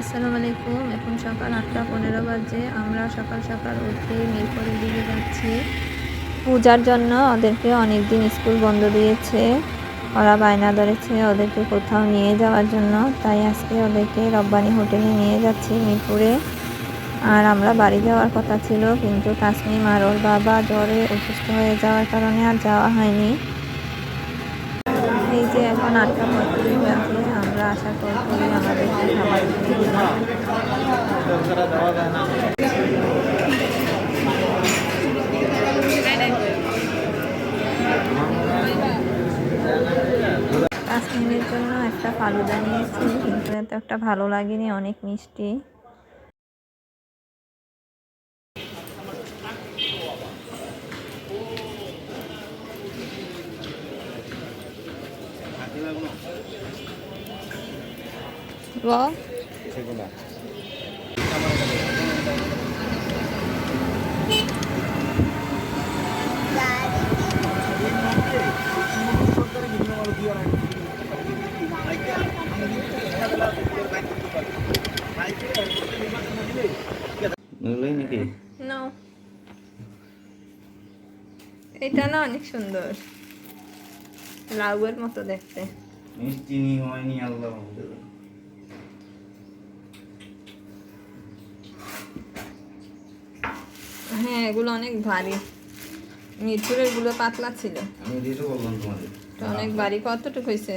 আসসালামু আলাইকুম এখন সকাল আটটা পনেরো বাজে। আমরা সকাল সকাল উঠে মিরপুরের দিকে যাচ্ছি। পূজার জন্য ওদেরকে অনেক দিন স্কুল বন্ধ দিয়েছে। ওরা বায়না ধরেছে ওদেরকে কোথাও নিয়ে যাওয়ার জন্য। তাই আজকে ওদেরকে রব্বানি হোটেলে নিয়ে যাচ্ছি মিরপুরে। আর আমরা বাড়ি যাওয়ার কথা ছিল, কিন্তু তাসমিম আর ওর বাবা জ্বরে অসুস্থ হয়ে যাওয়ার কারণে আর যাওয়া হয়নি। এই যে এখন আটটা পঁয়ত্রিশ বাজে, আমরা আশা করি আমাদেরকে খাবার দিয়ে দিল জন্য একটা ফালুদা নিয়েছি, কিন্তু এত একটা ভালো লাগেনি, অনেক মিষ্টি। 와 এগুলোই নাকি? এটা না অনেক সুন্দর। লাউয়ের মতো দেখতে। মিষ্টি হয়নি আল্লাহ হ্যাঁ এগুলো অনেক ভারী। মিরপুরেরগুলো পাতলা ছিল। অনেক ভারী। কতটুকু হয়েছে?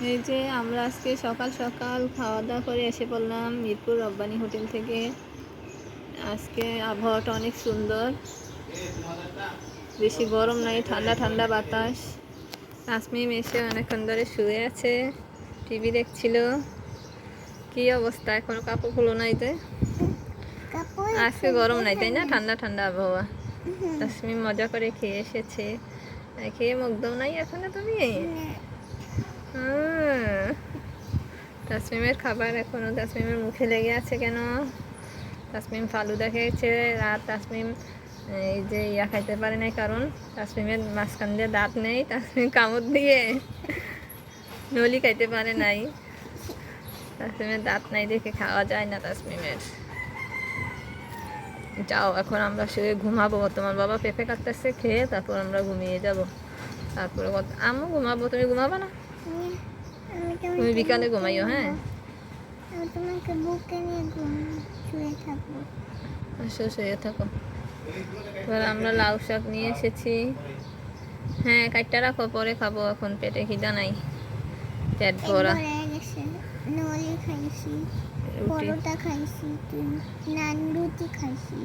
এই যে আমরা আজকে সকাল সকাল খাওয়া দাওয়া করে এসে পড়লাম মিরপুর রব্বানি হোটেল থেকে। আজকে আবহাওয়াটা অনেক সুন্দর। বেশি গরম নাই ঠান্ডা ঠান্ডা বাতাস। তাসমিম এসে অনেকক্ষণ ধরে শুয়ে আছে টিভি দেখছিল। কি অবস্থা? এখনও কাপড় খুলো নাই যে আজকে গরম নাই তাই না? ঠান্ডা ঠান্ডা আবহাওয়া। তাসমিম মজা করে খেয়ে এসেছে। খেয়ে মুগ্ধ নাই এখনও তুমি। তাসমিমের খাবার এখনও তাসমিমের মুখে লেগে আছে কেন? তাসমিম ফালুদা খেয়েছে আর তাসমিম এই যে ইয়া খাইতে পারে নাই কারণ তাসমিমের মাঝখান দিয়ে দাঁত নেই তাসমিম কামড় দিয়ে নলি খাইতে পারে নাই। তাসমিমের দাঁত নাই দেখে খাওয়া যায় না তাসমিমের। যাও এখন আমরা শুয়ে ঘুমাবো। তোমার বাবা পেঁপে কাটতেছে খেয়ে তারপর আমরা ঘুমিয়ে যাব। তারপরে আমিও ঘুমাবো তুমি ঘুমাবো না? তুমি বিকালে ঘুমাইও হ্যাঁ? তোমাকে বুকে নিয়ে শুয়ে থাকব। আসো শুয়ে থাকো। এবার আমরা লাউ শাক নিয়ে এসেছি। হ্যাঁ কাটটা রাখো পরে খাব। এখন পেটে খিদা নাই। পেট ভরা। পরোটা খাইছি নান রুটি খাইছি।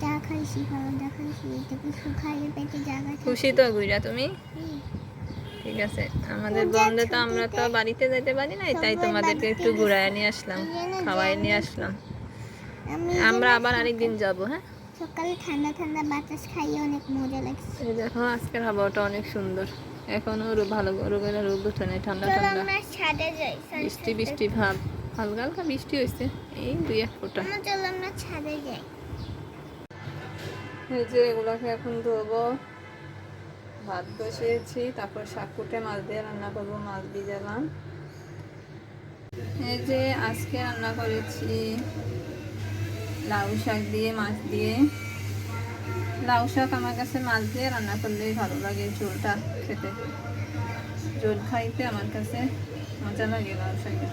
চা খাইছি পরোটা খাইছি এটা কিছু খাইলে পেটে জায়গা খুশি তো গুইরা তুমি? ঠিক আছে আমাদের বন্ধে তো আমরা তো বাড়িতে যেতে পারি তাই তোমাদেরকে একটু ঘুরায় নিয়ে আসলাম খাওয়াই নিয়ে আসলাম। আমরা আবার আরেকদিন যাব হ্যাঁ? সকালে ঠান্ডা ঠান্ডা বাতাস খাইয়ে অনেক মজা লাগছে। দেখো আজকের আবহাওয়াটা অনেক সুন্দর। এখনও ভালো রোগের ওঠে নাই ঠান্ডা ঠান্ডা। বৃষ্টি বৃষ্টি ভাব। হালকা হালকা বৃষ্টি হয়েছে। এই দুই এক ফোঁটা। চলো আমরা ছাদে যাই। এই যে এগুলোকে এখন ধোবো। ভাত বসিয়েছি তারপর শাক কুটে মাছ দিয়ে রান্না করব মাছ দিয়ে ভিজালাম। এই যে আজকে রান্না করেছি লাউ শাক দিয়ে মাছ দিয়ে। লাউ শাক আমার কাছে মাছ দিয়ে রান্না করলেই ভালো লাগে ঝোলটা খেতে। ঝোল খাইতে আমার কাছে মজা লাগে লাউ শাকের।